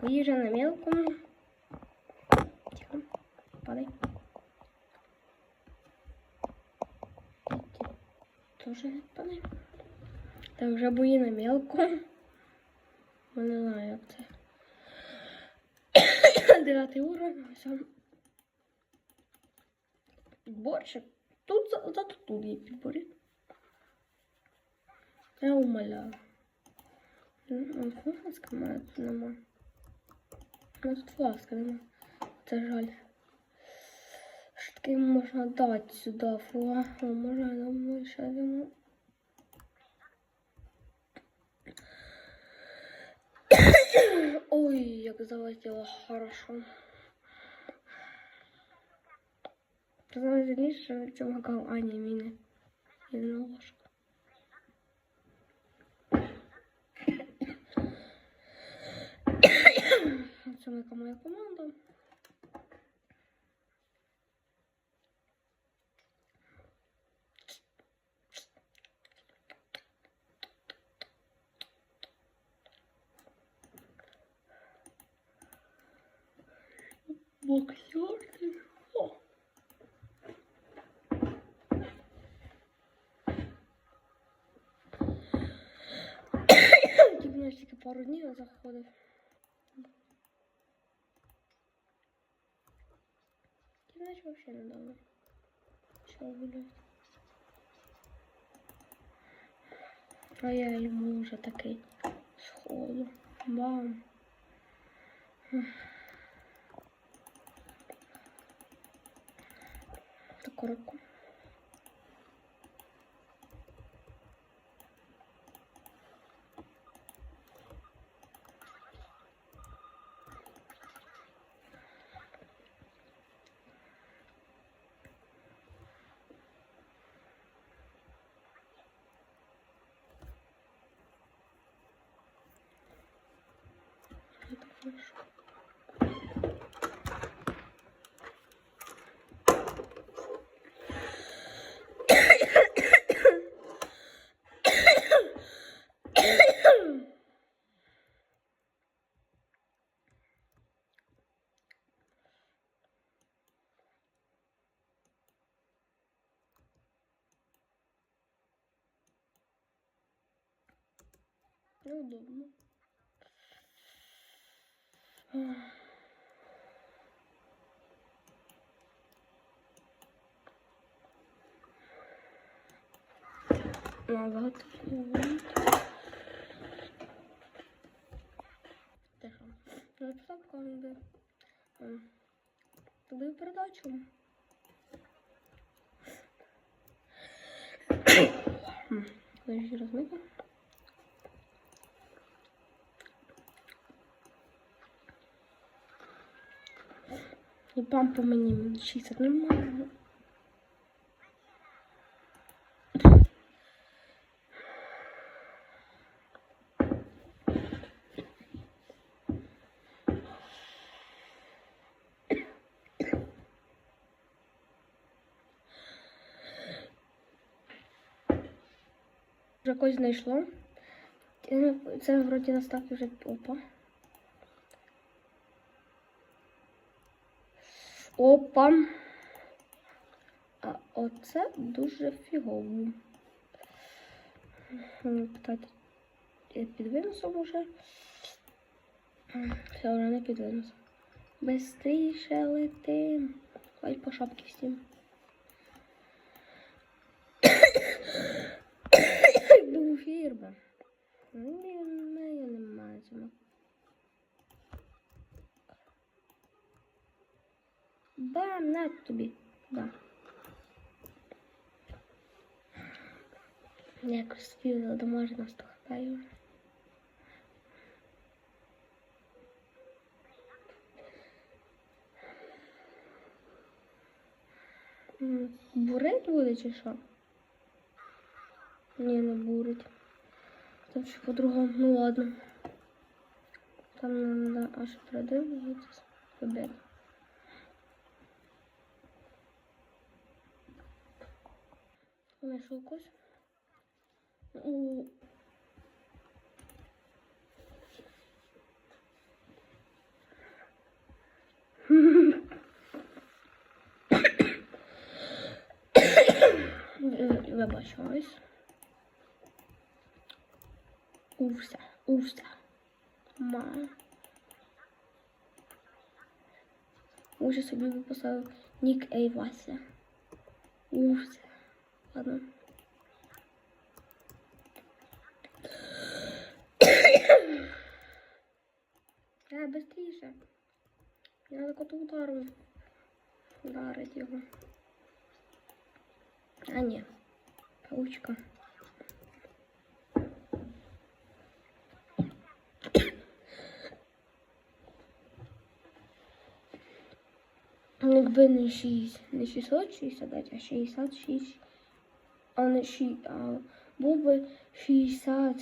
Поїжджа на мелкому. Тихо. Падай. Тоже падай. Так, вже бої на мелкому. Я не знаю, як це. Дев'ятий уровень. Все. Підборчик. Тут зато тут є підборі. Я умоляю. Ну, фласка має тут нема. Ну тут фласка нема. Це жаль. Що таке можна дати сюди флаг? О, можна нам ще йому. Ой, як залетіло хорошо. Це найзаліше, в цьому гав Ані міни. І на ложку. Моя моя команда. Боксер? Тільки пару днів заходив. Знаєш, вообще недавно. Що гуляти. А я йому вже такий сходу. Бам. Таку руку. Неудобно. Назад. Тихо. Написав команди. Туди передачу. Подожди, розмити. І пам по мені чистить нормально. Вже когось знайшло. Е, Це вроді нас так вже опа. Опа. А оце дуже фігово. Питати, я під виносом уже. Все, вже не під виносом. Бистріше летим. Ой, по шапці всім. Був фірма. Ні, неї немає цього. Бам, на тобі. Да. Якось спів домашнього стохтаю. Бурить буде чи що? Ні, не бурить. Там ще по-другому. Ну ладно. Там надо аж продивитися. Победа. Знайшов когось. У... Вибачаюсь. Усе, усе. Ма. Уже собі виписав Нік Ейвася. Усе. Ладно. Е, быстріше. Я на коту удару. Ударить його. А ні. Паучка. Якби не 6, не 669, а 66, а не 6, а був би 60.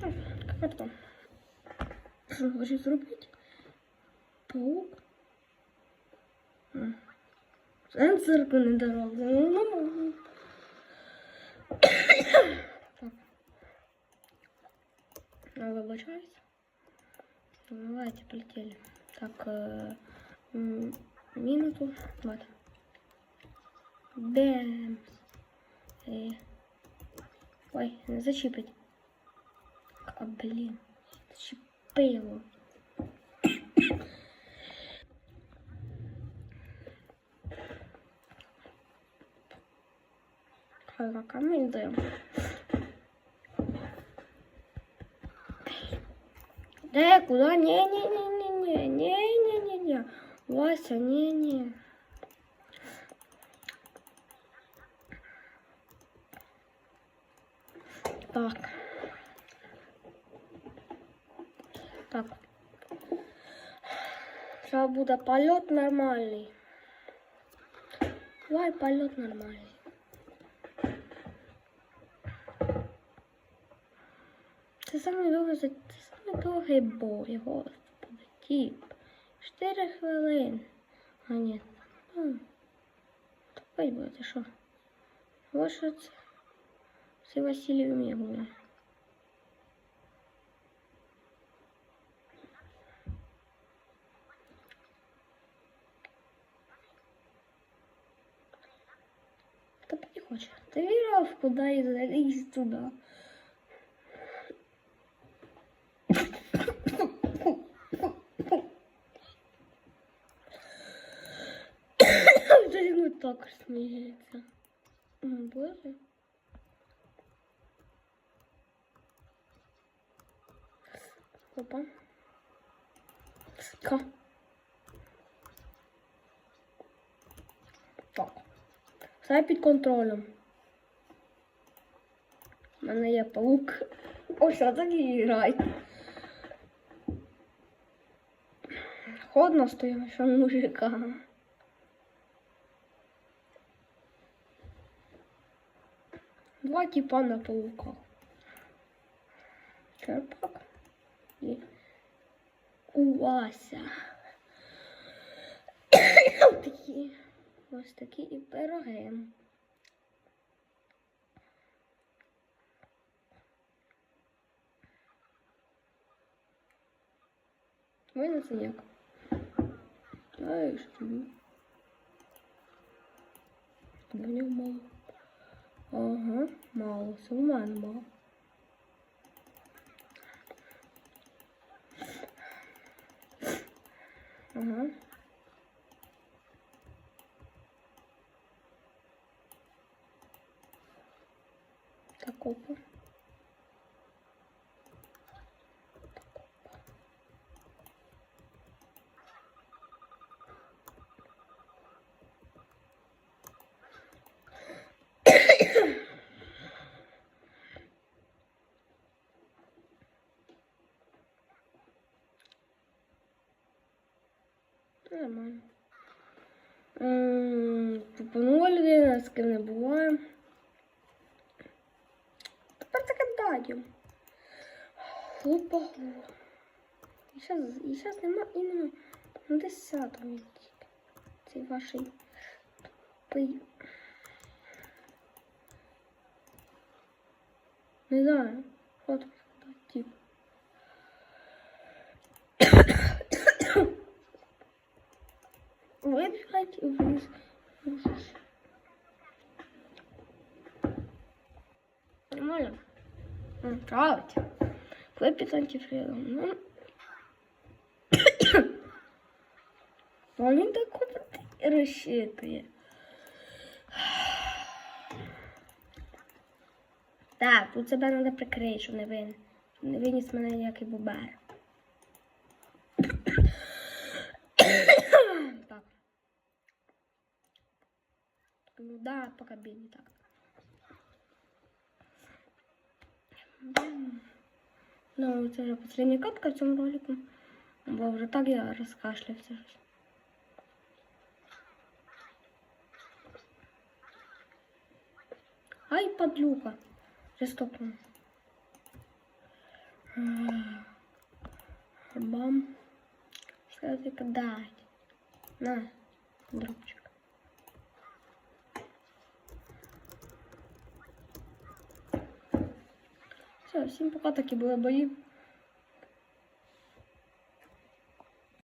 Как это? Що хоче зробити? Паук? Сенсорку не давав. Ну, не. Давайте, полетели. Так, э, минуту. Вот. Бэмс. И... Ой, зачипать. А, блин. Зачипай его. Пока мы даем. Де, куда? Не, не, не, не, не, не, не, не, не. Вася, не, не. Так. Так. Зараз буде польот нормальний. Давай польот нормальний. Це саме довге це саме довгий бой, господи, тіп. Чотири хвилини. А ні. Тупить буде, що? Ось що це. Це Василій вміє гуляти. Та не хоче. Ти вірив, куди залізь туди. Це йому так сміється. М, Боже. Опа. Ка. Так. Все під контролем. У мене є паук. Ось так і грай. Ходно стоїмо, що мужика. кровати пана паука. Черпак і Увася. такі. Ось такі і пироги. Видно це як? Ай, що? Бо мало. Aha, mal, sumano, mal. Aha. Tá culpa. Нормально. По ноль нас не було. Тепер таке даю. Хлопа глупо. І зараз, і нема іменно на десятому відтік. Цей ваший тупий. Не знаю. От. Вибігати і вниз. Нормально. Править. Выпить антифризом. Ну. Он так розчитує. Так, тут себе треба прикрити, щоб не вин. Не виніс мене ніякий бубер. так. Ну да, пока бедный так. Ну, це вже последня катка в цьому ролику. Бо вже так я розкашлявся. Ай, подлюка. Жестоко. Бам. Сказати дать. На, дробчик. Все, всім пока такі були бої.